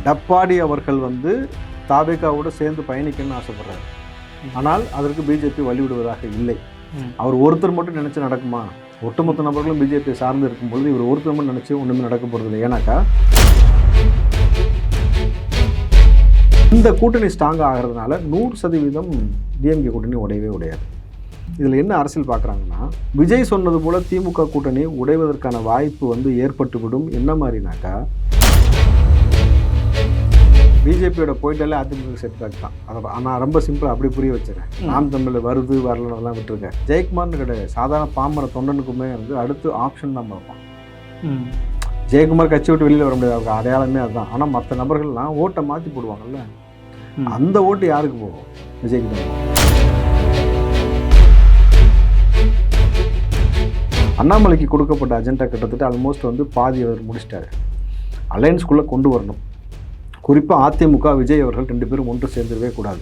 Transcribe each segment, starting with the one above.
எடப்பாடி அவர்கள் வந்து தாவேகாவோட சேர்ந்து பயணிக்கணும்னு ஆசைப்படுறாரு. ஆனால் அதற்கு பிஜேபி வழிவிடுவதாக இல்லை. அவர் ஒருத்தர் மட்டும் நினைச்சு நடக்குமா? ஒட்டுமொத்த நபர்களும் பிஜேபி சார்ந்து இருக்கும்பொழுது இவர் ஒருத்தர் மட்டும் நினைச்சு ஒன்றுமே நடக்க போகிறது இல்லை ஏன்னாக்கா இந்த கூட்டணி ஸ்ட்ராங் ஆகிறதுனால நூறு சதவீதம் டிஎம்கே கூட்டணி உடையவே உடையாது. இதில் என்ன அரசியல் பார்க்குறாங்கன்னா விஜய் சொன்னது போல் திமுக கூட்டணி உடைவதற்கான வாய்ப்பு வந்து ஏற்பட்டுவிடும். என்ன மாதிரினாக்கா பிஜேபியோட போயிட்டாலே அதிமுக செட் பேக் தான். அதை நான் ரொம்ப சிம்பிளாக அப்படி புரிய வச்சுறேன். நாம் தமிழ் வருது வரலன்னெல்லாம் விட்டுருக்கேன் ஜெயக்குமார்னு கிடையாது. சாதாரண பாமர தொண்டனுக்குமே வந்து அடுத்து ஆப்ஷன் தான் பார்ப்பான் ம். ஜெயக்குமார் கட்சி விட்டு வெளியில் வர முடியாது. அவங்க அடையாளமே அதுதான். ஆனால் மற்ற நபர்கள்லாம் ஓட்டை மாற்றி போடுவாங்கல்ல. அந்த ஓட்டு யாருக்கு போகும்? விஜய்க்கு தான். அண்ணாமலைக்கு கொடுக்கப்பட்ட அஜெண்டா கிட்டத்தட்ட ஆல்மோஸ்ட் வந்து பாதி அவர் முடிச்சிட்டாரு. அலையன்ஸ்குள்ளே கொண்டு வரணும். குறிப்பாக அதிமுக விஜய் அவர்கள் ரெண்டு பேரும் ஒன்று சேர்ந்துடவே கூடாது.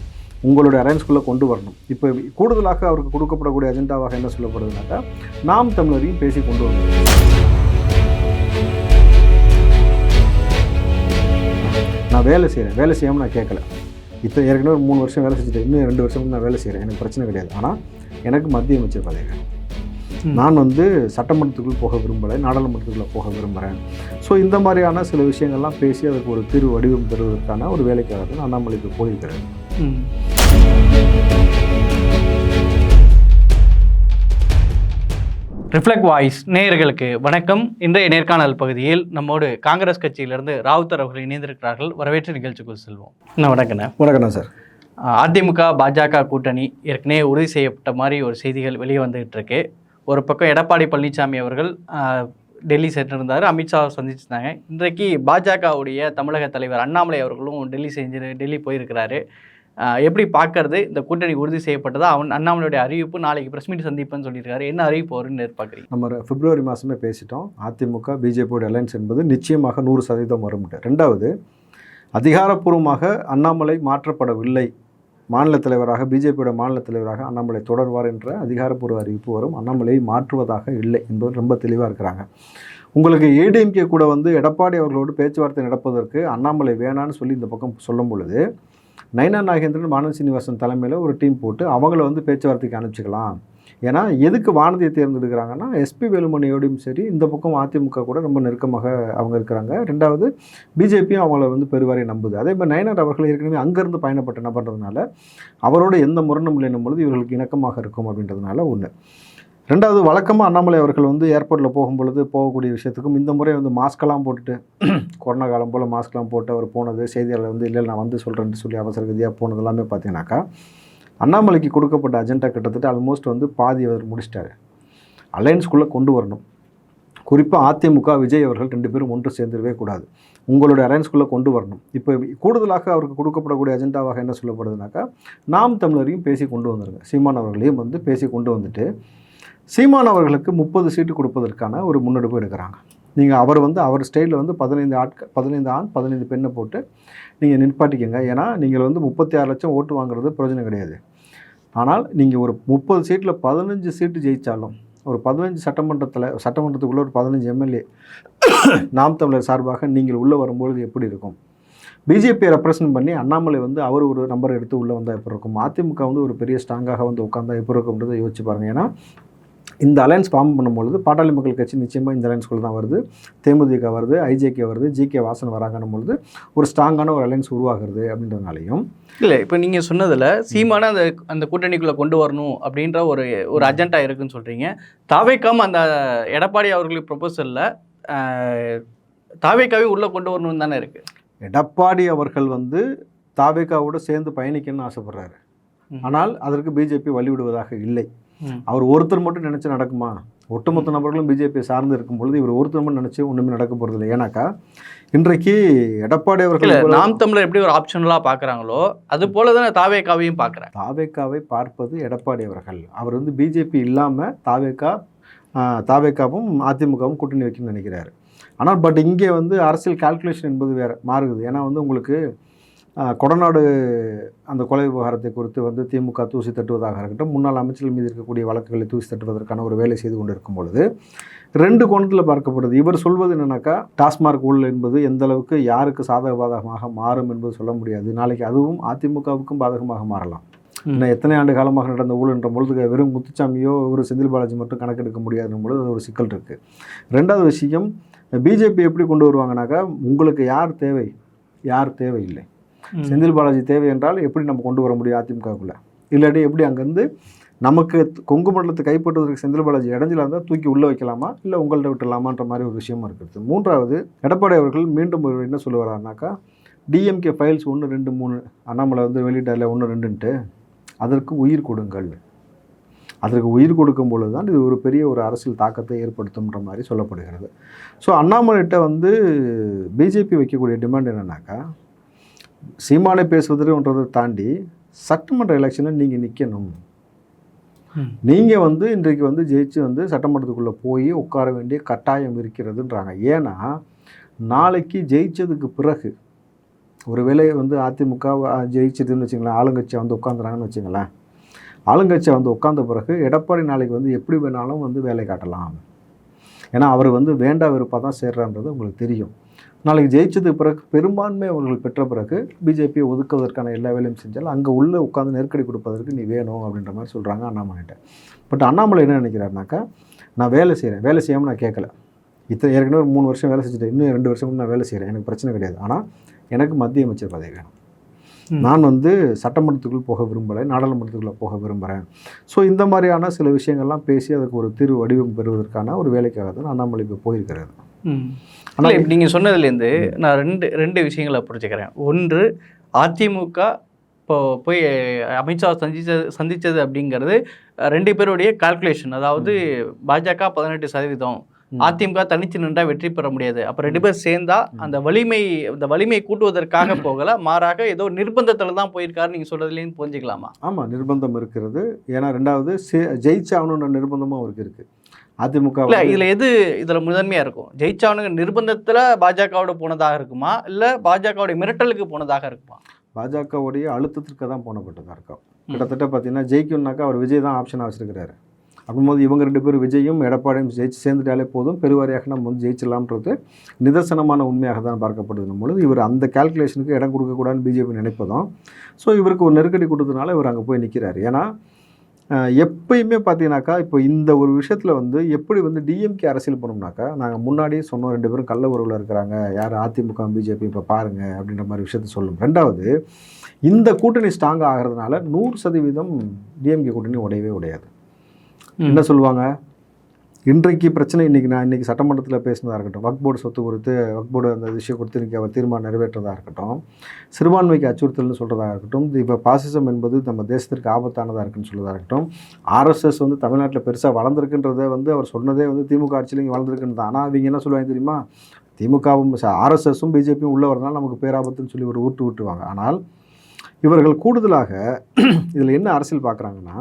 உங்களுடைய அலையன்ஸ்குள்ளே கொண்டு வரணும். இப்போ கூடுதலாக அவருக்கு கொடுக்கப்படக்கூடிய அஜெண்டாவாக என்ன சொல்லப்படுதுனாக்கா நாம் தமிழரையும் பேசி கொண்டு வரணும் நான் வேலை செய்கிறேன் வேலை செய்யாமல் நான் கேட்கல இப்போ ஏற்கனவே ஒரு மூணு வருஷம் வேலை செஞ்சுட்டேன். இன்னும் ரெண்டு வருஷம் நான் வேலை செய்கிறேன் எனக்கு பிரச்சனை கிடையாது. ஆனால் எனக்கு மத்திய அமைச்சர் பதவி வேணும். நான் வந்து சட்டமன்றத்துக்குள் போக விரும்பலை நாடாளுமன்றத்துக்குள்ளே போக விரும்புகிறேன் ஸோ இந்த மாதிரியான சில விஷயங்கள்லாம் பேசி அதுக்கு ஒரு தீர்வு வடிவம் தருவதற்கான ஒரு வேலைக்காக தான் அண்ணாமலைக்கு போயிருக்கிறேன். ரிஃப்ளெக்ட் வாய்ஸ் நேயர்களுக்கு வணக்கம். இன்றைய நேர்காணல் பகுதியில் நம்மோடு காங்கிரஸ் கட்சியிலிருந்து ராவுத்தர் அவர்கள் இணைந்திருக்கிறார்கள். வரவேற்று நிகழ்ச்சிக்குள் செல்வோம். என்ன வணக்கண்ணே. வணக்கண்ணா சார். அதிமுக பாஜக கூட்டணி ஏற்கனவே உறுதி செய்யப்பட்ட மாதிரி ஒரு செய்திகள் வெளியே வந்துகிட்டு இருக்கு. ஒரு பக்கம் எடப்பாடி பழனிசாமி அவர்கள் டெல்லி சென்றிருந்தார். அமித்ஷாவை சந்திச்சிருந்தாங்க. இன்றைக்கு பாஜகவுடைய தமிழக தலைவர் அண்ணாமலை அவர்களும் டெல்லி செஞ்சு டெல்லி போயிருக்கிறாரு. எப்படி பார்க்கறது? இந்த கூட்டணி உறுதி செய்யப்பட்டதா? அவன் அண்ணாமலையுடைய அறிவிப்பு நாளைக்கு பிரஸ் மீட் சந்திப்புன்னு சொல்லியிருக்காரு. என்ன அறிவிப்பு வரும்னு எதிர்பார்க்குறீங்க? நம்ம பிப்ரவரி மாதமே பேசிட்டோம். அதிமுக பிஜேபியோட அலையன்ஸ் என்பது நிச்சயமாக நூறு சதவீதம் வரும் ரெண்டாவது அதிகாரப்பூர்வமாக அண்ணாமலை மாற்றப்படவில்லை மாநில தலைவராக பிஜேபியோட மாநில தலைவராக அண்ணாமலை தொடர்வார் என்ற அதிகாரப்பூர்வ அறிவிப்பு வரும். அண்ணாமலையை மாற்றுவதாக இல்லை என்பது ரொம்ப தெளிவாக இருக்கிறாங்க. உங்களுக்கு ஏடிஎம்கே கூட வந்து எடப்பாடி அவர்களோடு பேச்சுவார்த்தை நடப்பதற்கு அண்ணாமலை வேணான்னு சொல்லி இந்த பக்கம் சொல்லும் பொழுது நயனா நாகேந்திரன் வானதி சீனிவாசன் தலைமையில் ஒரு டீம் போட்டு அவங்கள வந்து பேச்சுவார்த்தைக்கு அனுப்பிச்சிக்கலாம். ஏன்னா எதுக்கு வானதியை தேர்ந்தெடுக்கிறாங்கன்னா எஸ்பி வேலுமணியோடையும் சரி இந்த பக்கம் அதிமுக கூட ரொம்ப நெருக்கமாக அவங்க இருக்கிறாங்க. ரெண்டாவது பிஜேபியும் அவங்கள வந்து பெருவாரி நம்புது. அதே மாதிரி நயனார் அவர்கள் ஏற்கனவே அங்கேருந்து பயணப்பட்ட நபர்ன்றதுனால அவரோட எந்த முரணும் இல்லைன்னும் பொழுது இவர்களுக்கு இணக்கமாக இருக்கும் அப்படின்றதுனால ஒன்று ரெண்டாவது வழக்கமாக அண்ணாமலை அவர்கள் வந்து ஏர்போர்ட்டில் போகும்பொழுது போகக்கூடிய விஷயத்துக்கும் இந்த முறை வந்து மாஸ்க்கெல்லாம் போட்டுட்டு கொரோனா காலம் போல் மாஸ்க்லாம் போட்டு அவர் போனது செய்தியாளர் வந்து இல்லை நான் வந்து சொல்கிறேன்னு சொல்லி அவசர கதியாக போனது எல்லாமே பார்த்தீங்கன்னாக்கா அண்ணாமலைக்கு கொடுக்கப்பட்ட அஜெண்டா கிட்டத்தட்ட ஆல்மோஸ்ட் வந்து பாதி அவர் முடிச்சிட்டாரு. அலையன்ஸ்குள்ளே கொண்டு வரணும். குறிப்பாக அதிமுக விஜய் அவர்கள் ரெண்டு பேரும் ஒன்று சேர்ந்துடவே கூடாது. உங்களுடைய அலையன்ஸ்குள்ளே கொண்டு வரணும். இப்போ கூடுதலாக அவருக்கு கொடுக்கப்படக்கூடிய அஜெண்டாவாக என்ன சொல்லப்படுதுனாக்கா நாம் தமிழரையும் பேசி கொண்டு வந்துருங்க. சீமான் அவர்களையும் வந்து பேசி கொண்டு வந்துட்டு சீமான் அவர்களுக்கு முப்பது சீட்டு கொடுப்பதற்கான ஒரு முன்னெடுப்பு எடுக்கிறாங்க. நீங்கள் அவர் வந்து அவர் ஸ்டைலில் வந்து பதினைந்து ஆட்கள் பதினைந்து ஆண் பதினைந்து பெண்ணை போட்டு நீங்கள் நிற்பாட்டிக்கங்க ஏன்னா நீங்கள் வந்து முப்பத்தி ஆறு லட்சம் ஓட்டு வாங்குறது பிரயோஜனம் கிடையாது. ஆனால் நீங்கள் ஒரு முப்பது சீட்டில் பதினஞ்சு சீட்டு ஜெயித்தாலும் ஒரு பதினஞ்சு சட்டமன்றத்தில் சட்டமன்றத்துக்குள்ளே ஒரு பதினஞ்சு எம்எல்ஏ நாம் தமிழர் சார்பாக நீங்கள் உள்ளே வரும்பொழுது எப்படி இருக்கும்? பிஜேபியை ரெப்ரசன்ட் பண்ணி அண்ணாமலை வந்து அவர் ஒரு நம்பர் எடுத்து உள்ளே வந்தால் எப்படி இருக்கும்? அதிமுக வந்து ஒரு பெரிய ஸ்ட்ராங்காக வந்து உட்காந்தா எப்படி இருக்கும்ன்றதை யோசிச்சு பாருங்கள் ஏன்னா இந்த அலையன்ஸ் ஃபார்ம் பண்ணும்பொழுது பாட்டாளி மக்கள் கட்சி நிச்சயமாக இந்த அலையன்ஸ்குள்ளே தான் வருது. தேமுதிக வருது ஐஜேகே வருது ஜிகே வாசன் வராங்கன்னும் பொழுது ஒரு ஸ்ட்ராங்கான ஒரு அலையன்ஸ் உருவாகிறது அப்படின்றதுனாலையும். இல்லை இப்போ நீங்கள் சொன்னதில் சீமான அந்த அந்த கூட்டணிக்குள்ளே கொண்டு வரணும் அப்படின்ற ஒரு ஒரு அஜெண்டா இருக்குன்னு சொல்கிறீங்க தாவேக்காம அந்த எடப்பாடி அவர்களுக்கு ப்ரொபோசலில் தாவேக்காவே உள்ளே கொண்டு வரணும்னு தானே இருக்குது எடப்பாடி அவர்கள் வந்து தாவேகாவோட சேர்ந்து பயணிக்கணும்னு ஆசைப்படுறாரு. ஆனால் அதற்கு பிஜேபி வழிவிடுவதாக இல்லை. அவர் ஒருத்தர் மட்டும் நினச்சி நடக்குமா? ஒட்டுமொத்த நபர்களும் பிஜேபி சார்ந்து இருக்கும் பொழுது இவர் ஒருத்தர் மட்டும் நினச்சி ஒன்றுமே நடக்க போகிறது இல்லை ஏன்னாக்கா இன்றைக்கு எடப்பாடி அவர்கள் நாம் தமிழர் எப்படி ஒரு ஆப்ஷனலாக பார்க்குறாங்களோ அது போல தானே தாவேக்காவையும் பார்க்குறேன் தாவேக்காவை பார்ப்பது எடப்பாடி அவர்கள். அவர் வந்து பிஜேபி இல்லாமல் தாவேக்கா தாவேக்காவும் அதிமுகவும் கூட்டணி வைக்கணும்னு நினைக்கிறாரு. ஆனால் பட் இங்கே வந்து அரசியல் கால்குலேஷன் என்பது வேறு மாறுகுது. ஏன்னா வந்து உங்களுக்கு கொடநாடு அந்த கொலை விவகாரத்தை குறித்து வந்து திமுக தூசி தட்டுவதாக இருக்கட்டும் முன்னாள் அமைச்சர்கள் மீது இருக்கக்கூடிய வழக்குகளை தூசி தட்டுவதற்கான ஒரு வேலை செய்து கொண்டு இருக்கும் பொழுது ரெண்டு கோணத்தில் பார்க்கப்படுது. இவர் சொல்வது என்னன்னாக்கா டாஸ்மார்க் ஊழல் என்பது எந்த அளவுக்கு யாருக்கு சாதக பாதகமாக மாறும் என்பது சொல்ல முடியாது. நாளைக்கு அதுவும் அதிமுகவுக்கும் பாதகமாக மாறலாம். இன்னும் எத்தனை ஆண்டு காலமாக நடந்த ஊழல்ன்ற பொழுது வெறும் முத்துச்சாமியோ ஒரு செந்தில் பாலாஜி மட்டும் கணக்கெடுக்க முடியாதுன்ற பொழுது அது ஒரு சிக்கல் இருக்குது ரெண்டாவது விஷயம் பிஜேபி எப்படி கொண்டு வருவாங்கனாக்கா உங்களுக்கு யார் தேவை? யார் தேவையில்லை. செந்தில் பாலாஜி தேவை என்றால் எப்படி நம்ம கொண்டு வர முடியும் அதிமுகவுக்குள்ளே இல்லாட்டி எப்படி அங்கேருந்து நமக்கு கொங்கு மண்டலத்தை கைப்பற்றுவதற்கு செந்தில் பாலாஜி இடைஞ்சலா இருந்தால் தூக்கி உள்ளே வைக்கலாமா? இல்லை உங்கள்கிட்ட விட்டுலாமான்ற மாதிரி ஒரு விஷயமா இருக்கிறது. மூன்றாவது எடப்பாடி அவர்கள் மீண்டும் ஒரு என்ன சொல்லுவாரானாக்கா டிஎம்கே ஃபைல்ஸ் ஒன்று ரெண்டு மூணு அண்ணாமலை வந்து வெளியிட்டார்ல ஒன்று ரெண்டுன்ட்டு அதற்கு உயிர் கொடுங்கள். அதற்கு உயிர் கொடுக்கும் பொழுது தான் இது ஒரு பெரிய ஒரு அரசியல் தாக்கத்தை ஏற்படுத்தும்ன்ற மாதிரி சொல்லப்படுகிறது. ஸோ அண்ணாமலைகிட்ட வந்து பிஜேபி வைக்கக்கூடிய டிமாண்ட் என்னன்னாக்கா சீமானை பேசுவதுன்றதை தாண்டி சட்டமன்ற எலெக்ஷனில் நீங்கள் நிற்கணும். நீங்கள் வந்து இன்றைக்கு வந்து ஜெயிச்சு வந்து சட்டமன்றத்துக்குள்ளே போய் உட்கார வேண்டிய கட்டாயம் இருக்கிறதுன்றாங்க. ஏன்னா நாளைக்கு ஜெயிச்சதுக்கு பிறகு ஒருவேளை வந்து அதிமுக ஜெயிச்சதுன்னு வச்சுங்களேன் ஆளுங்கட்சியை வந்து உட்காந்துறாங்கன்னு வச்சுங்களேன் ஆளுங்கட்சியை வந்து உட்கார்ந்த பிறகு எடப்பாடி நாளைக்கு வந்து எப்படி வேணாலும் வந்து வேலை காட்டலாம். ஏன்னா அவர் வந்து வேண்டா வெறுப்பாக தான் சேர்றான்றது உங்களுக்கு தெரியும். நாளைக்கு ஜெயிச்சதுக்கு பிறகு பெரும்பான்மை அவர்கள் பெற்ற பிறகு பிஜேபியை ஒதுக்குவதற்கான எல்லா வேலையும் செஞ்சால் அங்கே உள்ளே உட்காந்து நெருக்கடி கொடுப்பதற்கு நீ வேணும் அப்படின்ற மாதிரி சொல்கிறாங்க அண்ணாமலைகிட்ட. பட் அண்ணாமலை என்ன நினைக்கிறாருனாக்கா நான் வேலை செய்கிறேன். வேலை செய்யாமல் நான் கேட்கல. இத்தனை ஏற்கனவே ஒரு மூணு வருஷம் வேலை செஞ்சுட்டேன். இன்னும் ரெண்டு வருஷம் நான் வேலை செய்கிறேன். எனக்கு பிரச்சனை கிடையாது. ஆனால் எனக்கு மத்திய அமைச்சர் பதவி வேணும். நான் வந்து சட்டமன்றத்துக்குள் போக விரும்பலை. நாடாளுமன்றத்துக்குள்ளே போக விரும்புகிறேன். ஸோ இந்த மாதிரியான சில விஷயங்கள்லாம் பேசி அதுக்கு ஒரு தீர்வு வடிவம் பெறுவதற்கான ஒரு வேலைக்காக தான் அண்ணாமலை இப்போ போயிருக்கிறாரு. ம். ஆனா இல்லை இப்போ நீங்கள் சொன்னதுலேருந்து நான் ரெண்டு ரெண்டு விஷயங்களை புரிஞ்சுக்கிறேன். ஒன்று அதிமுக இப்போ போய் அமித்ஷா சந்திச்சது சந்திச்சது அப்படிங்கிறது ரெண்டு பேருடைய கால்குலேஷன் அதாவது பாஜக பதினெட்டு சதவீதம். அதிமுக தனித்து நின்றா வெற்றி பெற முடியாது. அப்போ ரெண்டு பேர் சேர்ந்தா அந்த வலிமை அந்த வலிமை கூட்டுவதற்காக போகல. மாறாக ஏதோ நிர்பந்தத்துல தான் போயிருக்காரு நீங்க சொல்றதுலேயும் புரிஞ்சுக்கலாமா? ஆமாம் நிர்பந்தம் இருக்கிறது. ஏன்னா ரெண்டாவது சே- ஜெயிச்சாகணுன்ற நிர்பந்தமும் அவருக்கு இருக்குது அதிமுக இல்ல இதுல எது இதுல முதன்மையா இருக்கும்? ஜெயிச்சவனுங்க நிர்பந்தத்துல பாஜகவோட போனதாக இருக்குமா? இல்ல பாஜகவோட மிரட்டலுக்கு போனதாக இருக்குமா? பாஜகவுடைய அழுத்தத்திற்கு தான் போனப்பட்டதாக இருக்கும். கிட்டத்தட்ட பார்த்தீங்கன்னா ஜெயிக்கணும்னாக்கா அவர் விஜய் தான் ஆப்ஷனாக வச்சிருக்கிறாரு. அப்படிங்கும்போது இவங்க ரெண்டு பேரும் விஜயும் எடப்பாடியும் ஜெயிச்சு சேர்ந்துட்டாலே போதும். பெருவாரியாக நம்ம வந்து ஜெயிச்சிடலாம்ன்றது நிதர்சனமான உண்மையாக தான் பார்க்கப்படுது. பொழுது இவர் அந்த கால்குலேஷனுக்கு இடம் கொடுக்கக்கூடாதுன்னு பிஜேபி நினைப்பதும். ஸோ இவருக்கு ஒரு நெருக்கடி கொடுத்ததுனால இவர் அங்கே போய் நிற்கிறாரு ஏன்னா எப்பயுமே பார்த்தீங்கன்னாக்கா இப்போ இந்த ஒரு விஷயத்தில் வந்து எப்படி வந்து டிஎம்கே அரசியல் பண்ணோம்னாக்கா நாங்கள் முன்னாடியே சொன்னோம் ரெண்டு பேரும் கள்ள உறவில் இருக்கிறாங்க யார் அதிமுக பிஜேபி இப்போ பாருங்க அப்படின்ற மாதிரி விஷயத்த சொல்லும். ரெண்டாவது இந்த கூட்டணி ஸ்ட்ராங் ஆகிறதுனால நூறு சதவீதம் டிஎம்கே கூட்டணி உடையவே உடையாது. என்ன சொல்லுவாங்க? இன்றைக்கு பிரச்சனை இன்றைக்கி நான் இன்றைக்கி சட்டமன்றத்தில் பேசினதாக இருக்கட்டும் வக் போர்டு சொத்து குறித்து வக் போர்டு அந்த விஷயம் குறித்து இன்றைக்கி அவர் தீர்மானம் நிறைவேற்றதாக இருக்கட்டும் சிறுபான்மைக்கு அச்சுறுத்தல்னு சொல்கிறதாக இருக்கட்டும் இப்போ பாசிசம் என்பது நம்ம தேசத்திற்கு ஆபத்தானதாக இருக்குன்னு சொல்கிறதா இருக்கட்டும் ஆர்எஸ்எஸ் வந்து தமிழ்நாட்டில் பெருசாக வளர்ந்துருக்குன்றதை வந்து அவர் சொன்னதே வந்து திமுக ஆட்சியில் இங்கே வளர்ந்துருக்குன்னு தான் ஆனால் அவங்க என்ன சொல்லுவாங்க தெரியுமா? திமுகவும் ஆர்எஸ்எஸும் பிஜேபியும் உள்ளே வரனால நமக்கு பேராபத்துன்னு சொல்லி ஒரு ஊட்டு விட்டுவாங்க ஆனால் இவர்கள் கூடுதலாக இதில் என்ன அரசியல் பார்க்குறாங்கன்னா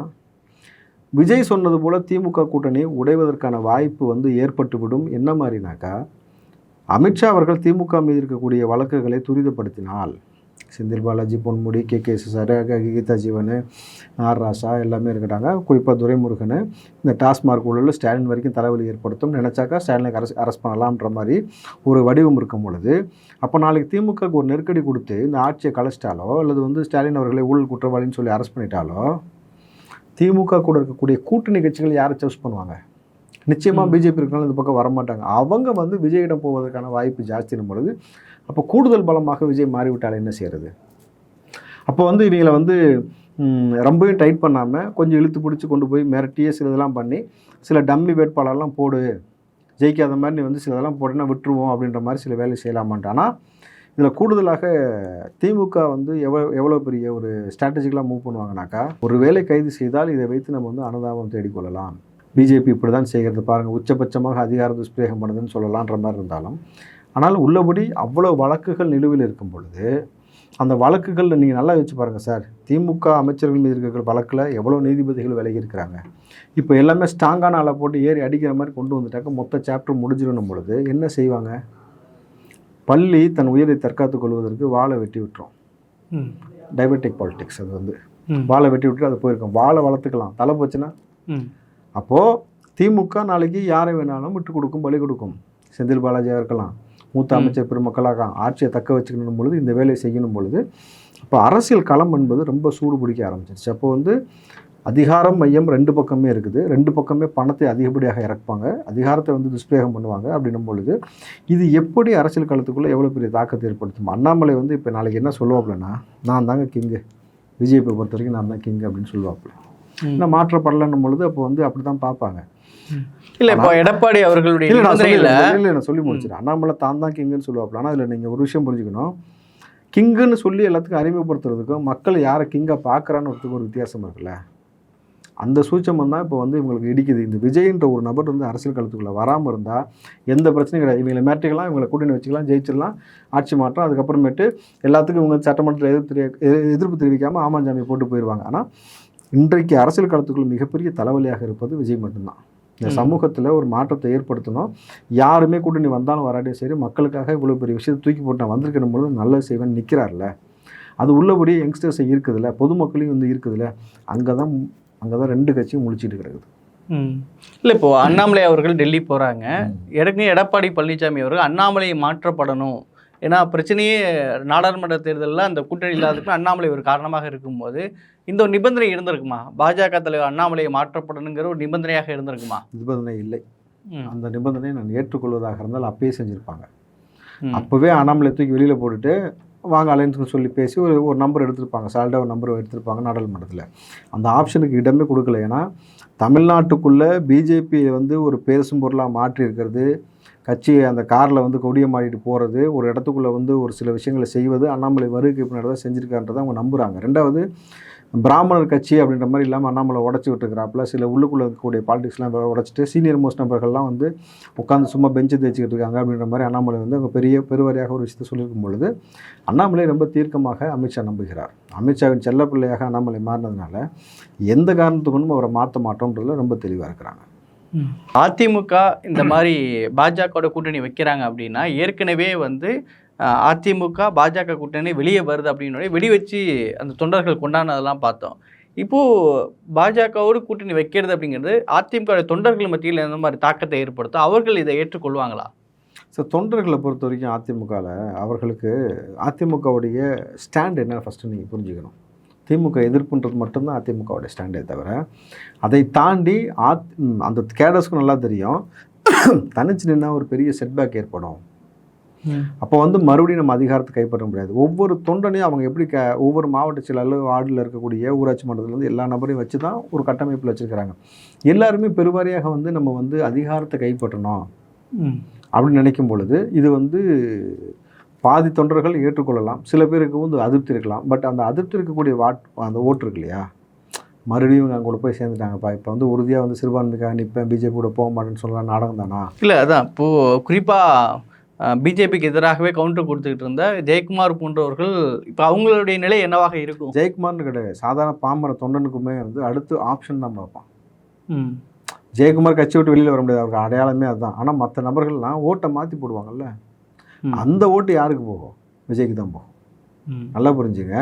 விஜய் சொன்னது போல் திமுக கூட்டணி உடைவதற்கான வாய்ப்பு வந்து ஏற்பட்டுவிடும். என்ன மாதிரினாக்கா அமித்ஷா அவர்கள் திமுக மீது இருக்கக்கூடிய வழக்குகளை துரிதப்படுத்தினால் Senthil Balaji Ponmudi K. K. Sir Geetha Jeevan R. Raja எல்லாமே இருக்கிறாங்க. குறிப்பாக துரைமுருகன் இந்த டாஸ்மார்க் உள்ள ஸ்டாலின் வரைக்கும் தலைவலி ஏற்படுத்தும் நினச்சாக்கா ஸ்டாலினுக்கு அரசு அரெஸ்ட் பண்ணலாம்ன்ற மாதிரி ஒரு வடிவம் இருக்கும் பொழுது அப்போ நாளைக்கு திமுகவுக்கு ஒரு நெருக்கடி கொடுத்து இந்த ஆட்சியை கலைச்சிட்டாலோ அல்லது வந்து ஸ்டாலின் அவர்களை ஊழல் குற்றவாளின்னு சொல்லி அரெஸ்ட் பண்ணிட்டாலோ திமுக கூட இருக்கக்கூடிய கூட்டணி கட்சிகள் யாரை சூஸ் பண்ணுவாங்க? நிச்சயமாக. பிஜேபி இருக்கனால இந்த பக்கம் வரமாட்டாங்க. அவங்க வந்து விஜயிடம் போவதற்கான வாய்ப்பு ஜாஸ்தினும் பொழுது அப்போ கூடுதல் பலமாக விஜய் மாறிவிட்டால் என்ன செய்யறது? அப்போ வந்து இவங்களை வந்து ரொம்பவும் டைட் பண்ணாமல் கொஞ்சம் இழுத்து பிடிச்சி கொண்டு போய் மிரட்டியே சில இதெல்லாம் பண்ணி சில டம்மி வேட்பாளர்லாம் போடு ஜெயிக்காத மாதிரி நீ வந்து சில இதெல்லாம் போட்டுனா விட்டுருவோம் அப்படின்ற மாதிரி சில வேலை செய்யலாமான்ட்டு. ஆனால் இதில் கூடுதலாக திமுக வந்து எவ்வளோ எவ்வளோ பெரிய ஒரு ஸ்ட்ராட்டஜிக்கலாக மூவ் பண்ணுவாங்கனாக்கா ஒரு வேலை கைது செய்தால் இதை வைத்து நம்ம வந்து அனுதாபம் தேடிக்கொள்ளலாம். பிஜேபி இப்படி தான் செய்கிறது பாருங்கள் உச்சபட்சமாக அதிகார துஷ்பிரயோகம் பண்ணுதுன்னு சொல்லலான்ற மாதிரி இருந்தாலும் ஆனால் உள்ளபடி அவ்வளோ வழக்குகள் நிலுவையில் இருக்கும் பொழுது அந்த வழக்குகளில் நீங்கள் நல்லா வச்சு பாருங்கள் சார் திமுக அமைச்சர்கள் மீது இருக்கிற வழக்கில் எவ்வளோ நீதிபதிகள் விலகி இருக்கிறாங்க இப்போ எல்லாமே ஸ்ட்ராங்கான ஆளை போட்டு ஏறி அடிக்கிற மாதிரி கொண்டு வந்துட்டாக்க மொத்த சாப்டர் முடிஞ்சிடணும் பொழுது என்ன செய்வாங்க? பள்ளி தன் உயிரை தற்காத்துக் கொள்வதற்கு வாளை வெட்டி விட்டுரும். டைபெட்டிக் பாலிடிக்ஸ் அது வந்து. வாழை வெட்டி விட்டுட்டு அது போயிருக்கோம். வாழை வளர்த்துக்கலாம். தலை போச்சுன்னா? அப்போது திமுக நாளைக்கு யாரை வேணாலும் விட்டு கொடுக்கும் பலி கொடுக்கும். செந்தில் பாலாஜியாக இருக்கலாம். மூத்த அமைச்சர் பெருமக்களாக ஆட்சியை தக்க வச்சுக்கணும் பொழுது இந்த வேலையை செய்யணும் பொழுது அப்போ அரசியல் களம் என்பது ரொம்ப சூடு பிடிக்க ஆரம்பிச்சிருச்சு. அப்போ வந்து அதிகாரம் மையம் ரெண்டு பக்கமே இருக்குது. ரெண்டு பக்கமே பணத்தை அதிகப்படியாக இறக்குவாங்க அதிகாரத்தை வந்து துஷ்பிரயோகம் பண்ணுவாங்க அப்படின்னும் பொழுது இது எப்படி அரசியல் களத்துக்குள்ளே எவ்வளோ பெரிய தாக்கத்தை ஏற்படுத்தும்? அண்ணாமலை வந்து இப்போ நாளைக்கு என்ன சொல்லுவாப்புலன்னா நான் தாங்க கிங்கு பிஜேபி பொறுத்த வரைக்கும் நான் தான் கிங் அப்படின்னு சொல்லுவாப்புல. இன்னும் மாற்றப்படலைன்னும் பொழுது அப்போ வந்து அப்படி தான் பார்ப்பாங்க இல்ல இப்போ எடப்பாடி அவர்களுடைய இல்லை நான் இல்லை நான் சொல்லி முடிச்சிடறேன். அண்ணாமலை தான் தான் கிங்குன்னு சொல்லுவாப்புல. ஆனால் அதில் நீங்கள் ஒரு விஷயம் புரிஞ்சுக்கணும். கிங்குன்னு சொல்லி எல்லாத்துக்கும் அறிமுகப்படுத்துறதுக்கும் மக்கள் யாரை கிங்காக பார்க்குறான்னு ஒருத்துக்கு ஒரு வித்தியாசம் இருக்குல்ல. அந்த சூட்சமம் தான் இப்போ வந்து இவங்களுக்கு இடிக்குது. இந்த விஜய்ன்ற ஒரு நபர் வந்து அரசியல் களத்துக்குள்ளே வராமல் இருந்தால் எந்த பிரச்சனையும் கிடையாது. இவங்களை மேட்டிக்கலாம் இவங்களை கூட்டணி வச்சுக்கலாம் ஜெயிச்சிடலாம் ஆட்சி மாற்றம் அதுக்கப்புறமேட்டு எல்லாத்துக்கும் இவங்க சட்டமன்றத்தில் எதிர்ப்பு எதிர்ப்பு தெரிவிக்காமல் ஆமாஞ்சாமி போட்டு போயிடுவாங்க ஆனால் இன்றைக்கு அரசியல் களத்துக்குள்ள மிகப்பெரிய தலைவலியாக இருப்பது விஜய் மட்டும்தான். இந்த. சமூகத்தில் ஒரு மாற்றத்தை ஏற்படுத்தணும். யாருமே கூட்டணி வந்தாலும் வராட்டியும் சரி மக்களுக்காக இவ்வளோ பெரிய விஷயத்தை தூக்கி போட்டு நான் வந்திருக்கணும் பொழுது நல்லது செய்வேன் நிற்கிறார்ல அது உள்ளபடி யங்ஸ்டர்ஸை இருக்குதுல்ல பொதுமக்களையும் வந்து இருக்குதுல்ல அங்கே தான் அங்கே தான் ரெண்டு கட்சியும் முழிச்சிட்டு கிடக்குது. ம். இல்ல இப்போ அண்ணாமலை அவர்கள் டெல்லி போறாங்க. ஏற்கனவே எடப்பாடி பழனிசாமி அவர்கள் அண்ணாமலை மாற்றப்படணும். ஏன்னா பிரச்சனையே நாடாளுமன்ற தேர்தலில் அந்த கூட்டணி இல்லாததுக்கு அண்ணாமலை ஒரு காரணமாக இருக்கும்போது இந்த ஒரு நிபந்தனை இருந்திருக்குமா? பாஜக தலைவர் அண்ணாமலையை மாற்றப்படணுங்கிற ஒரு நிபந்தனையாக இருந்திருக்குமா? நிபந்தனை இல்லை. அந்த நிபந்தனையை நான் ஏற்றுக்கொள்வதாக இருந்தால் அப்பயே செஞ்சுருப்பாங்க. அப்போவே அண்ணாமலை தூக்கி வெளியில் போட்டுட்டு வாங்க அலைன்ஸ்னு சொல்லி பேசி ஒரு ஒரு நம்பர் எடுத்திருப்பாங்க. சால்டாக ஒரு நம்பர் எடுத்திருப்பாங்க நாடாளுமன்றத்தில். அந்த ஆப்ஷனுக்கு இடமே கொடுக்கல. ஏன்னா தமிழ்நாட்டுக்குள்ளே பிஜேபியை வந்து ஒரு பேசும் பொருளாக மாற்றி இருக்கிறது கட்சி அந்த காரில் வந்து கொடியை மாட்டிட்டு போகிறது ஒரு இடத்துக்குள்ளே வந்து ஒரு சில விஷயங்களை செய்வது அண்ணாமலை வருகை பின்னாடி தான் செஞ்சுருக்கான்றதை அவங்க நம்புகிறாங்க ரெண்டாவது பிராமணர் கட்சி அப்படின்ற மாதிரி இல்லாமல் அண்ணாமலை உடச்சி விட்டுருக்கிறாப்புல. சில உள்ளுக்குள்ளே இருக்கக்கூடிய பாலிடிக்ஸ்லாம் உடச்சிட்டு சீனியர் மோஸ்ட் நபர்கள்லாம் வந்து உட்காந்து சும்மா பெஞ்சு தேய்ச்சிக்கிட்டு இருக்காங்க அப்படின்ற மாதிரி அண்ணாமலை வந்து அவங்க பெரிய பெருவாரியாக ஒரு விஷயத்தை சொல்லியிருக்கும் பொழுது அண்ணாமலை ரொம்ப தீர்க்கமாக அமித்ஷா நம்புகிறார். அமித்ஷாவின் செல்லப்பிள்ளையாக அண்ணாமலை மாறினதுனால எந்த காரணத்துக்கும் அவரை மாற்ற மாட்டோன்றதுல ரொம்ப தெளிவாக இருக்கிறாங்க. அதிமுக இந்த மாதிரி பாஜகவோட கூட்டணி வைக்கிறாங்க அப்படின்னா ஏற்கனவே வந்து அதிமுக பாஜக கூட்டணி வெளியே வருது அப்படின்னு வெடி வச்சு அந்த தொண்டர்கள் கொண்டாடினதெல்லாம் பார்த்தோம். இப்போது பாஜகவோடு கூட்டணி வைக்கிறது அப்படிங்கிறது அதிமுக தொண்டர்கள் மத்தியில் எந்த மாதிரி தாக்கத்தை ஏற்படுத்தும்? அவர்கள் இதை ஏற்றுக்கொள்வாங்களா? ஸோ தொண்டர்களை பொறுத்த வரைக்கும் அதிமுகவில் அவர்களுக்கு அதிமுகவுடைய ஸ்டாண்ட் என்ன ஃபஸ்ட்டு நீங்கள் புரிஞ்சுக்கணும். திமுக எதிர்ப்புன்றது மட்டும்தான் அதிமுகவுடைய ஸ்டாண்டே தவிர அதை தாண்டி ஆத் அந்த கேடர்ஸ்க்கும் நல்லா தெரியும். தனிச்சு நின்னா ஒரு பெரிய செட்பேக் ஏற்படும். அப்போ வந்து மறுபடியும் நம்ம அதிகாரத்தை கைப்பற்ற முடியாது. ஒவ்வொரு தொண்டனையும் அவங்க எப்படி க ஒவ்வொரு மாவட்ட செயலாளர் வார்டில் இருக்கக்கூடிய ஊராட்சி மன்றத்துலேருந்து எல்லா நபரையும் வச்சு தான் ஒரு கட்டமைப்பில் வச்சுருக்கிறாங்க. எல்லாருமே பெருவாரியாக வந்து நம்ம வந்து அதிகாரத்தை கைப்பற்றணும். அப்படின்னு நினைக்கும் பொழுது இது வந்து பாதி தொண்டர்கள் ஏற்றுக்கொள்ளலாம். சில பேருக்கு வந்து அதிருப்தி இருக்கலாம். பட் அந்த அதிருப்தி இருக்கக்கூடிய வாட் அந்த ஓட்டு இருக்கு இல்லையா? மறுபடியும் இவங்க அங்கே போய் சேர்ந்துட்டாங்கப்பா. இப்போ வந்து உறுதியாக வந்து சிறுபான்மைக்காக நிற்பேன் பிஜேபி கூட போக மாட்டேன்னு சொல்லலாம் நாடகம் தானா? இல்லை அதான். இப்போது குறிப்பாக பிஜேபிக்கு எதிராகவே கவுண்டர் கொடுத்துக்கிட்டு இருந்த ஜெயக்குமார் போன்றவர்கள் இப்போ அவங்களுடைய நிலை என்னவாக இருக்கும்? ஜெயக்குமார்னு கிடையாது. சாதாரண பாமர தொண்டனுக்குமே வந்து அடுத்து ஆப்ஷன் தான் பார்ப்பான். ஜெயக்குமார் கட்சி விட்டு வெளியில் வர முடியாது. அவருக்கு அடையாளமே அதுதான். ஆனால் மற்ற நபர்கள்லாம் ஓட்டை மாற்றி போடுவாங்கல்ல. அந்த ஓட்டு யாருக்கு போகும்? விஜய்க்கு தான் போகும். நல்லா புரிஞ்சுங்க.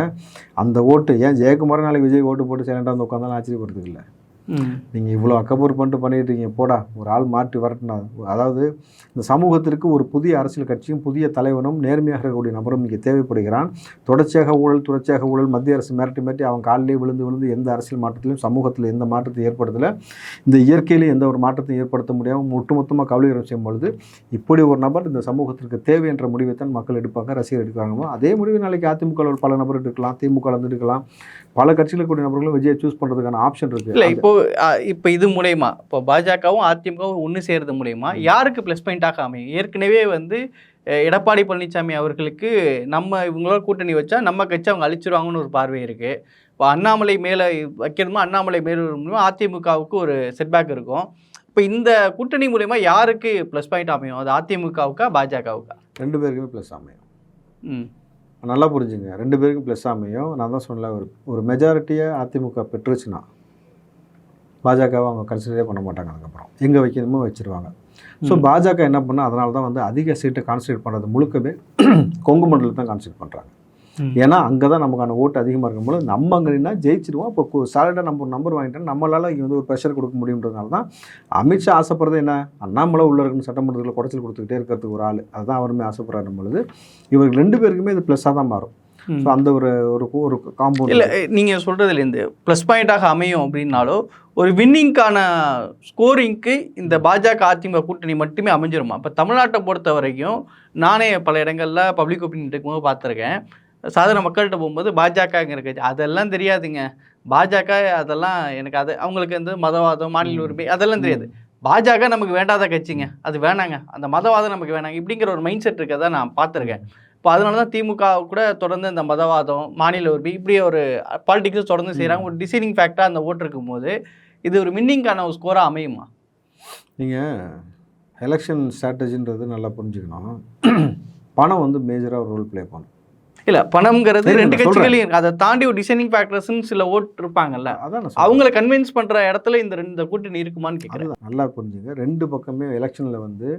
அந்த ஓட்டு ஏன் ஜெயக்குமார் நாளைக்கு விஜய் ஓட்டு போட்டு சைலண்டாக வந்து உட்காந்தாலும் ஆச்சரியப்படுறதுக்கு இல்லை. நீங்கள் இவ்வளோ அக்கபூர் பண்ணிட்டு பண்ணிட்டு இருக்கீங்க போடா ஒரு ஆள் மாற்றி வரட்டுனா அதாவது இந்த சமூகத்திற்கு ஒரு புதிய அரசியல் கட்சியும் புதிய தலைவனும் நேர்மையாக இருக்கக்கூடிய நபரும் இங்கே தேவைப்படுகிறான். தொடர்ச்சியாக ஊழல் தொடர்ச்சியாக ஊழல் மத்திய அரசு மிரட்டி மிரட்டி அவன் காலிலே விழுந்து விழுந்து எந்த அரசியல் மாற்றத்திலும் சமூகத்தில் எந்த மாற்றத்தை ஏற்படுத்தலை. இந்த இயற்கையிலும் எந்த ஒரு மாற்றத்தையும் ஏற்படுத்த முடியாமல் ஒட்டுமொத்தமாக கவலைகரம் செய்யும் பொழுது இப்படி ஒரு நபர் இந்த சமூகத்திற்கு தேவை என்ற முடிவைத்தான் மக்கள் எடுப்பாங்க ரசிகர் எடுக்கிறாங்க. அதே முடிவு நாளைக்கு அதிமுக பல நபர் எடுக்கலாம் திமுக எடுக்கலாம் பல கட்சியில் கூடிய நபர்களும் விஜயை சூஸ் பண்ணுறதுக்கான ஆப்ஷன் இல்லை இருக்குது இப்போ அஹ், இப்போ இது மூலயமா இப்போ பாஜகவும் அதிமுகவும் ஒன்று சேர்றது மூலயமா யாருக்கு ப்ளஸ் பாயிண்டாக அமையும்? ஏற்கனவே வந்து எடப்பாடி பழனிசாமி அவர்களுக்கு நம்ம இவங்களோட கூட்டணி வச்சா நம்ம கட்சி அவங்க அழிச்சிருவாங்கன்னு ஒரு பார்வை இருக்கு. இப்போ அண்ணாமலை மேலே வைக்கணுமோ அண்ணாமலை மேலே மூலமா அதிமுகவுக்கு ஒரு செட்பேக் இருக்கும். இப்போ இந்த கூட்டணி மூலயமா யாருக்கு ப்ளஸ் பாயிண்ட் அமையும்? அது அதிமுகவுக்கா பாஜகவுக்கா? ரெண்டு பேருக்குமே ப்ளஸ் அமையும். ம். நல்லா புரிஞ்சுங்க. ரெண்டு பேருக்கும் ப்ளஸ் அமையும். நான் தான் சொன்னல ஒரு ஒரு மெஜாரிட்டியை அதிமுக பெற்றுச்சுன்னா. பாஜகவை அவங்க கன்சிடரே பண்ண மாட்டாங்க அதுக்கப்புறம் எங்கே வைக்கணுமோ வச்சிருவாங்க ஸோ. பாஜக என்ன பண்ணால் அதனால தான் வந்து அதிக சீட்டை கான்சன்ட்ரேட் பண்ணுறது முழுக்கவே கொங்கு மண்டலத்தை தான் கான்சன்ட்ரேட் பண்ணுறாங்க. ஏன்னா அங்கே தான் நமக்கான ஓட்டு அதிகமாக இருக்கும்போது நம்ம அங்கே நின்னா ஜெயிச்சிடுவோம் இப்போ சாலிடாக நம்ம நம்பர் வாங்கிட்டோம் நம்மளால் இங்கே வந்து ஒரு ப்ரெஷர் கொடுக்க முடியுன்றதுனால தான் அமித்ஷா ஆசைப்படுறது என்ன அண்ணாமலை உள்ள இருக்குன்னு சட்டமன்றத்தில் குடைச்சல் கொடுத்துக்கிட்டே இருக்கிறதுக்கு ஒரு ஆள் அதுதான் அவருமே ஆசைப்படுறாரு பொழுது இவர்கள் ரெண்டு பேருக்குமே இது ப்ளஸ்ஸாக தான் மாறும். ஸோ அந்த ஒரு ஒரு ஒரு காம்பவுண்ட் இல்லை நீங்கள் சொல்கிறதுலேருந்து ப்ளஸ் பாயிண்டாக அமையும் அப்படின்னாலோ ஒரு வின்னிங்க்கான ஸ்கோரிங்க்கு இந்த பாஜக அதிமுக கூட்டணி மட்டுமே அமைஞ்சிருமா? இப்போ தமிழ்நாட்டை பொறுத்த வரைக்கும் நானே பல இடங்களில் பப்ளிக் ஒப்பீனியன் இருக்கும்போது பார்த்துருக்கேன். சாதாரண மக்கள்கிட்ட போகும்போது பாஜகங்க இருக்கு அதெல்லாம் தெரியாதுங்க. பாஜக அதெல்லாம் எனக்கு அது அவங்களுக்கு வந்து மதவாதம் மாநில உரிமை அதெல்லாம் தெரியாது. பாஜக நமக்கு வேண்டாத கட்சிங்க. அது வேணாங்க. அந்த மதவாதம் நமக்கு வேணாங்க. இப்படிங்கிற ஒரு மைண்ட் செட் இருக்கதை நான் பார்த்துருக்கேன். இப்போ அதனால தான் திமுக கூட தொடர்ந்து இந்த மதவாதம் மாநில உரிமை இப்படி ஒரு பாலிடிக்ஸ் தொடர்ந்து செய்கிறாங்க ஒரு டிசைனிங் ஃபேக்டாக அந்த ஓட்டு இருக்கும்போது இது ஒரு வின்னிங்கான ஒரு ஸ்கோராக அமையுமா? நீங்கள் எலெக்ஷன் ஸ்ட்ராட்டஜின்றது நல்லா புரிஞ்சுக்கணும். பணம் வந்து மேஜராக ரோல் ப்ளே பண்ணும். இல்லை பணம்ங்கிறது ரெண்டு. கட்சிகளையும். அதை தாண்டி ஒரு டிசைனிங் ஃபேக்டர்ஸ்னு சில ஓட்டு இருப்பாங்கல்ல அதான். அவங்கள கன்வின்ஸ் பண்ணுற இடத்துல இந்த ரெண்டு கூட்டணி இருக்குமான்னு கேட்குறேன் அதுதான் நல்லா புரிஞ்சுங்க. ரெண்டு பக்கமே எலெக்ஷனில் வந்து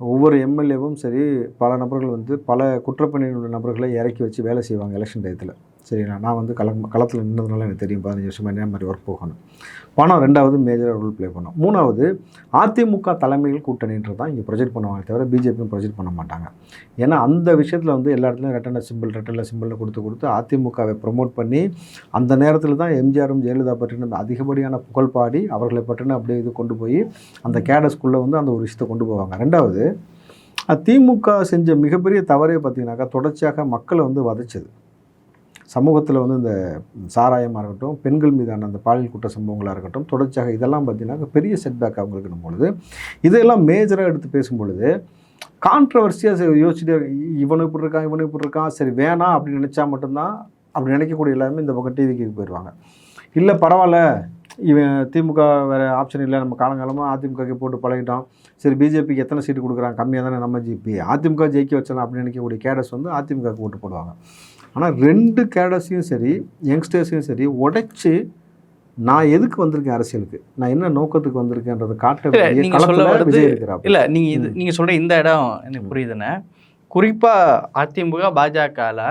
ஒவ்வொரு எம்எல்ஏவும் சரி பல நபர்கள் வந்து பல குற்றப்பணியுள்ள நபர்களை இறக்கி வச்சு வேலை செய்வாங்க எலெக்ஷன் டயத்தில் சரிங்களா நான் வந்து கள களத்தில் நின்றதுனால எனக்கு தெரியும் பதினஞ்சு வருஷமாக என்ன மாதிரி ஒர்க் போகணும். பணம் ரெண்டாவது மேஜராக ரோல் ப்ளே பண்ணும். மூணாவது அதிமுக தலைமையில் கூட்டணின்றது தான் இங்கே ப்ரொஜெக்ட் பண்ணுவாங்க தவிர பிஜேபியும் ப்ரொஜெக்ட் பண்ண மாட்டாங்க. ஏன்னா அந்த விஷயத்தில் வந்து எல்லா இடத்துலையும் ரெட்டன சிம்பிள் ரெட்டன சிம்பிள்னு கொடுத்து கொடுத்து அதிமுகவை ப்ரொமோட் பண்ணி அந்த நேரத்தில் தான் எம்ஜிஆரும் ஜெயலலிதா பற்றின அதிகப்படியான புகழ் பாடி அவர்களை பற்றின அப்படியே இது கொண்டு போய் அந்த கேடஸ்குள்ளே வந்து அந்த ஒரு விஷயத்தை கொண்டு போவாங்க. ரெண்டாவது திமுக செஞ்ச மிகப்பெரிய தவறே பார்த்தீங்கன்னாக்கா தொடர்ச்சியாக மக்களை வந்து வதைச்சது. சமூகத்தில் வந்து இந்த சாராயமாக இருக்கட்டும் பெண்கள் மீதான அந்த பாலியல் குற்ற சம்பவங்களாக இருக்கட்டும் தொடர்ச்சியாக இதெல்லாம் பார்த்தீங்கன்னா பெரிய செட்பேக் அவங்களுக்கு பொழுது இதெல்லாம் மேஜராக எடுத்து பேசும் பொழுது கான்ட்ரவர்சியாக யோசிச்சுட்டே இவனு இப்படி இருக்கான் இவனு இப்படி இருக்கான் சரி வேணாம் அப்படின்னு நினச்சா மட்டும்தான் அப்படி நினைக்கக்கூடிய எல்லாருமே இந்த பக்கம் டிவிக்கு போயிடுவாங்க இல்லை பரவாயில்ல இவன் திமுக வேறு ஆப்ஷன் இல்லை நம்ம காலங்காலமாக அதிமுகக்கு போட்டு பழகிட்டோம் சரி பிஜேபிக்கு எத்தனை சீட்டு கொடுக்குறாங்க கம்மியாக தானே நம்ம ஜிபி அதிமுக ஜெயிக்க வச்சலாம் அப்படின்னு நினைக்கக்கூடிய கேடஸ் வந்து அதிமுகவுக்கு ஓட்டு போடுவாங்க. ஆனால் ரெண்டு கேடஸையும் சரி யங்ஸ்டர்ஸையும் சரி உடைச்சு நான் எதுக்கு வந்திருக்கேன் அரசியலுக்கு? நான் என்ன நோக்கத்துக்கு வந்திருக்கேன்றதை காட்ட இல்ல, வேண்டிய நீங்க சொல்ல இருக்கிறார் இல்லை நீங்கள் இது நீங்கள் சொல்கிற இந்த இடம் எனக்கு புரியுதுண்ணே குறிப்பாக அதிமுக பாஜகவில்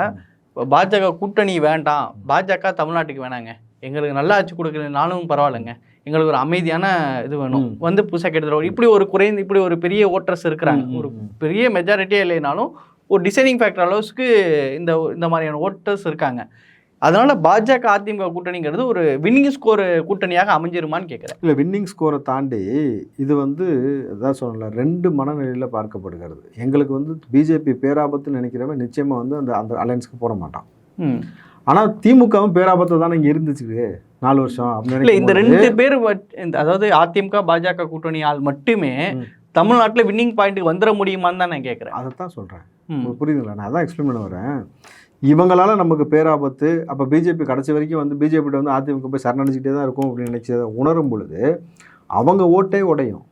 பாஜக கூட்டணி வேண்டாம். பாஜக தமிழ்நாட்டுக்கு வேணாங்க. எங்களுக்கு நல்ல ஆட்சி கொடுக்கலனாலும் பரவாயில்லைங்க. எங்களுக்கு ஒரு அமைதியான இது வேணும். வந்து புதுசாக கெடுத்துரும் இப்படி ஒரு குறைந்து இப்படி ஒரு பெரிய ஓட்டர்ஸ் இருக்கிறாங்க. ஒரு. பெரிய மெஜாரிட்டியே இல்லைனாலும் ஒரு டிசைனிங் ஃபேக்டர் அளவுக்கு இந்த இந்த மாதிரியான ஓட்டர்ஸ் இருக்காங்க. அதனால பாஜக அதிமுக கூட்டணிங்கிறது ஒரு வின்னிங் ஸ்கோர் கூட்டணியாக அமைஞ்சிருமான்னு கேட்குறேன் இல்லை வின்னிங் ஸ்கோரை தாண்டி இது வந்து அதான் சொல்லல ரெண்டு மனநிலையில் பார்க்கப்படுகிறது. எங்களுக்கு வந்து பிஜேபி பேராபத்துன்னு நினைக்கிறவன் நிச்சயமாக வந்து அந்த அந்த அலையன்ஸ்க்கு போட மாட்டான். ஆனால் திமுகவும் பேராபத்து தானே இங்கே இருந்துச்சு நாலு வருஷம் அப்படின்னு இல்ல இந்த ரெண்டு பேர் அதாவது அதிமுக பாஜக கூட்டணி ஆள் மட்டுமே. தமிழ்நாட்டுல வின்னிங் பாயிண்ட்டுக்கு வந்துட முடியுமான்னு தான் நான் கேட்குறேன் அதை தான் சொல்கிறேன் புரியுதுங்களா? நான் அதான் எக்ஸ்பிளைன் பண்ண வரேன். இவங்களால நமக்கு பேராபத்து அப்போ பிஜேபி கடைசி வரைக்கும் வந்து பிஜேபிட்ட வந்து அதிமுக போய் சரணடைஞ்சிட்டே தான் இருக்கும் அப்படின்னு நினைச்சதை உணரும் பொழுது அவங்க ஓட்டே உடையும்.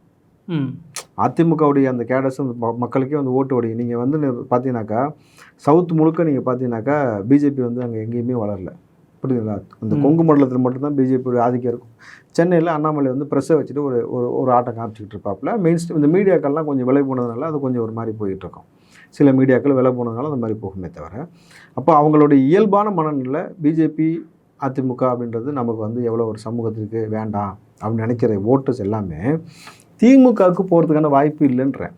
அதிமுகவுடைய அந்த கேடஸ் மக்களுக்கே வந்து ஓட்டு உடையும். நீங்கள் வந்து பார்த்தீங்கன்னாக்கா சவுத் முழுக்க நீங்கள் பார்த்தீங்கன்னாக்கா பிஜேபி வந்து அங்கே எங்கேயுமே வளரல. புரியுதுங்களா அந்த. கொங்கு மண்டலத்தில் மட்டும்தான் பிஜேபியோட ஆதிக்கம் இருக்கும். சென்னையில் அண்ணாமலை வந்து ப்ரெஸ்ஸை வச்சுட்டு ஒரு ஒரு ஒரு ஆட்டம் காமிச்சிக்கிட்டு இருப்பாப்புல. மெயின் இந்த மீடியாக்கள்லாம் கொஞ்சம் விலை போனதுனால அது கொஞ்சம் ஒரு மாதிரி போயிட்டு இருக்கும் சில மீடியாக்கள் விலை போனதுனால அந்த மாதிரி போகுமே தவிர. அப்போ அவங்களுடைய இயல்பான மனநிலை பிஜேபி அதிமுக அப்படின்றது நமக்கு வந்து எவ்வளோ ஒரு சமூகத்திற்கு வேண்டாம் அப்படின்னு நினைக்கிற ஓட்டர்ஸ் எல்லாமே திமுகவுக்கு போகிறதுக்கான வாய்ப்பு இல்லைன்றேன்.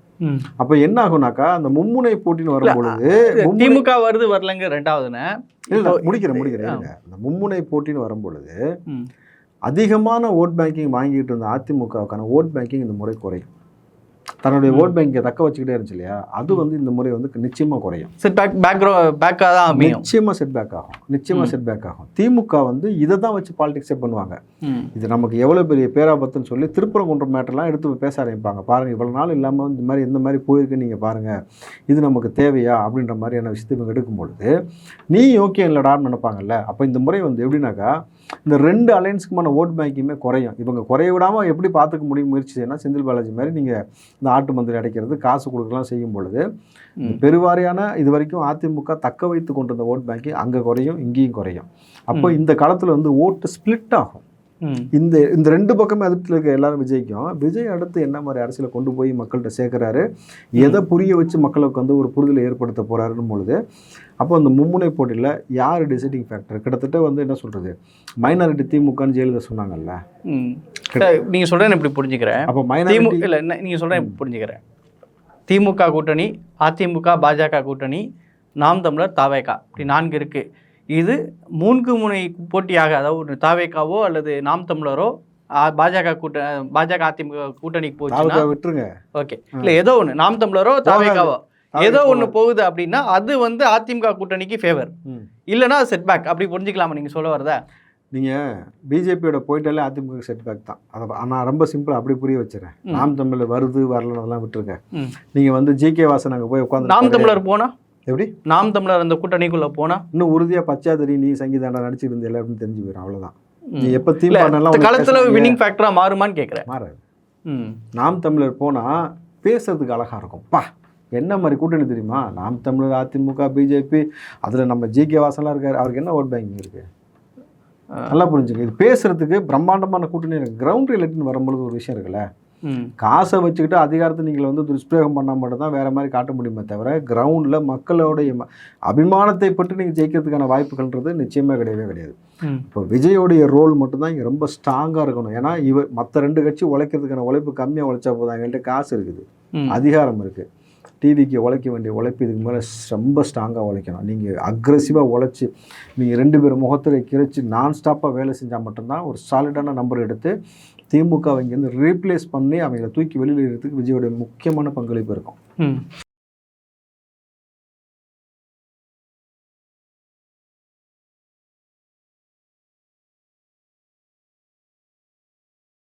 அப்போ என்ன ஆகும்னாக்கா அந்த மும்முனை போட்டின்னு வரும்பொழுது திமுக வருது வரலங்க ரெண்டாவதுன்னு இல்ல, முடிக்கிறேன் முடிக்கிறேன். அந்த மும்முனை போட்டின்னு வரும்பொழுது. அதிகமான ஓட் பேங்கிங் வாங்கிட்டு இருந்த அதிமுகவுக்கான ஓட் பேங்கிங் இந்த முறை குறையும் தன்னுடைய ஓட் பேங்கை தக்க வச்சுக்கிட்டே இருந்துச்சு இல்லையா? அது வந்து இந்த முறை வந்து நிச்சயமா குறையும். சரி பேக் பேக்ரோ பேக்காக தான் அமையும். நிச்சயமா செட் பேக் ஆகும். நிச்சயமா ம். செட் பேக் ஆகும். திமுக வந்து இதை தான் வச்சு பாலிடிக்ஸே பண்ணுவாங்க. இது நமக்கு எவ்வளோ பெரிய பேராபத்துன்னு சொல்லி திருப்பரங்குன்ற மேட்டர்லாம் எடுத்து பேச ஆரம்பிப்பாங்க. பாருங்கள் இவ்வளோ நாள் இல்லாமல் இந்த மாதிரி இந்த மாதிரி போயிருக்கு நீங்கள் பாருங்கள் இது நமக்கு தேவையா? அப்படின்ற மாதிரியான விஷயத்தை இவங்க எடுக்கும் பொழுது நீ ஓகே இல்லடான்னு நினைப்பாங்கல்ல? அப்போ இந்த முறை வந்து எப்படின்னாக்கா இந்த ரெண்டு அலையன்ஸுக்குமான ஓட் பேங்கிங்குமே குறையும் இவங்க குறைய விடாமல் எப்படி பார்த்துக்க முடியும் முயற்சி செய்யணும் செந்தில் பாலாஜி மாதிரி நீங்கள் இந்த ஆட்டு மந்திரி அடைக்கிறது காசு கொடுக்கலாம் செய்யும் பொழுது. பெருவாரியான இது வரைக்கும் அதிமுக தக்க வைத்து கொண்டிருந்த ஓட் பேங்கிங் அங்கே குறையும் இங்கேயும் குறையும் அப்போ. இந்த காலத்தில் வந்து ஓட்டு ஸ்ப்ளிட் ஆகும் இந்த இந்த ரெண்டு பக்கமே அதிருப்தியில் இருக்க எல்லாரும் விஜய்க்கும். விஜய் அடுத்து என்ன மாதிரி அரசியலை கொண்டு போய் மக்கள்கிட்ட சேர்க்குறாரு? எதை புரிய வச்சு மக்களுக்கு வந்து ஒரு புரிதலை ஏற்படுத்த போகிறாருன்னு பொழுது அப்போ அந்த மும்முனை போட்டியில் யார் டிசைடிங் ஃபேக்டர் கிட்டத்தட்ட வந்து என்ன சொல்கிறது மைனாரிட்டி திமுகன்னு ஜெயலலிதா சொன்னாங்கல்ல. ம். சார், நீங்க சொல்றேன் இப்படி புரிஞ்சுக்கிறேன். அப்போ மைனாரிட்டி இல்லை என்ன நீங்கள் சொல்கிறேன் புரிஞ்சுக்கிறேன். திமுக கூட்டணி அதிமுக பாஜக கூட்டணி நாம் தமிழர் தாவேகா. இப்படி நான்கு இருக்கு. இது மூன்று முனை போட்டியாக அதாவது ஒரு தாவேகாவோ அல்லது நாம் தமிழரோ பாஜக கூட்ட பாஜக அதிமுக கூட்டணிக்கு தாவக்கா விட்டுருங்க. ஓகே. இல்லை ஏதோ ஒன்று நாம் தமிழரோ தாவேகாவோ ஏதோ ஒன்று போகுது அப்படின்னா அது வந்து அதிமுக கூட்டணிக்கு ஃபேவர் ம். இல்லைன்னா செட்பேக் அப்படி புரிஞ்சுக்கலாமா? நீங்கள் சொல்ல வரதா. நீங்கள் பிஜேபியோட போயிட்டாலே அதிமுக செட்பேக் தான். அதை நான் ரொம்ப சிம்பிளாக அப்படி புரிய வச்சுறேன். நாம் தமிழ் வருது வரலன்னு அதெல்லாம் விட்டுருங்க. நீங்கள் வந்து ஜி கே வாசன் அங்கே போய் உட்காந்து நாம் தமிழர் போனா? எப்படி? நாம் தமிழர் அந்த கூட்டணிக்குள்ள போனா இன்னும் உறுதியாக பச்சா தெரியும் நீ சங்கீதாண்டா நடிச்சிட்டு இருந்த எல்லாருக்கும் தெரிஞ்சு போயிடும் அவ்வளோதான் ம். நீ எப்போ இல்ல, தீர்மானம் இந்த காலத்துல வின்னிங் ஃபேக்டரா மாறுமான்னு கேட்குறேன் மாறாது. நாம் தமிழர் போனால் பேசுறதுக்கு அழகாக இருக்கும். பா என்ன மாதிரி கூட்டணி தெரியுமா? நாம் தமிழர் அதிமுக பிஜேபி அதில் நம்ம ஜி கே வாசன்லாம் இருக்காரு. அவருக்கு என்ன ஓட் பேங்கிங் இருக்கு? நல்லா புரிஞ்சுங்க. இது பேசுறதுக்கு பிரம்மாண்டமான கூட்டணி கிரவுண்ட் ரிலேட்டின்னு வரும்பொழுது ஒரு விஷயம் இருக்குல்ல. காசை வச்சுக்கிட்டு அதிகாரத்தை நீங்கள் வந்து துஷ்பிரயோகம் பண்ணால் மட்டும் தான் வேறு மாதிரி காட்ட முடியுமே தவிர கிரவுண்டில் மக்களோடைய அபிமானத்தை பற்றி நீங்கள் ஜெயிக்கிறதுக்கான வாய்ப்புகள்ன்றது நிச்சயமாக கிடையவே கிடையாது. இப்போ விஜயோடைய ரோல் மட்டும்தான் இங்கே ரொம்ப ஸ்ட்ராங்காக இருக்கணும். ஏன்னா இவர் மற்ற ரெண்டு கட்சி உழைக்கிறதுக்கான உழைப்பு கம்மியாக உழைச்சா போதும். எங்கள்கிட்ட காசு இருக்குது. அதிகாரம் இருக்குது டிவிக்கு உழைக்க வேண்டிய உழைப்பு இதுக்கு மேலே ரொம்ப ஸ்ட்ராங்காக உழைக்கணும். நீங்கள் அக்ரெசிவாக உழைச்சி நீங்கள் ரெண்டு பேரும் முகத்தில் கிரைச்சி நான் ஸ்டாப்பாக வேலை செஞ்சால் மட்டும்தான் ஒரு சாலிடான நம்பர் எடுத்து திமுக இங்கேருந்து ரீப்ளேஸ் பண்ணி அவங்கள தூக்கி வெளியில் எடுத்துக்கு விஜயோடைய முக்கியமான பங்களிப்பு இருக்கும். ம்.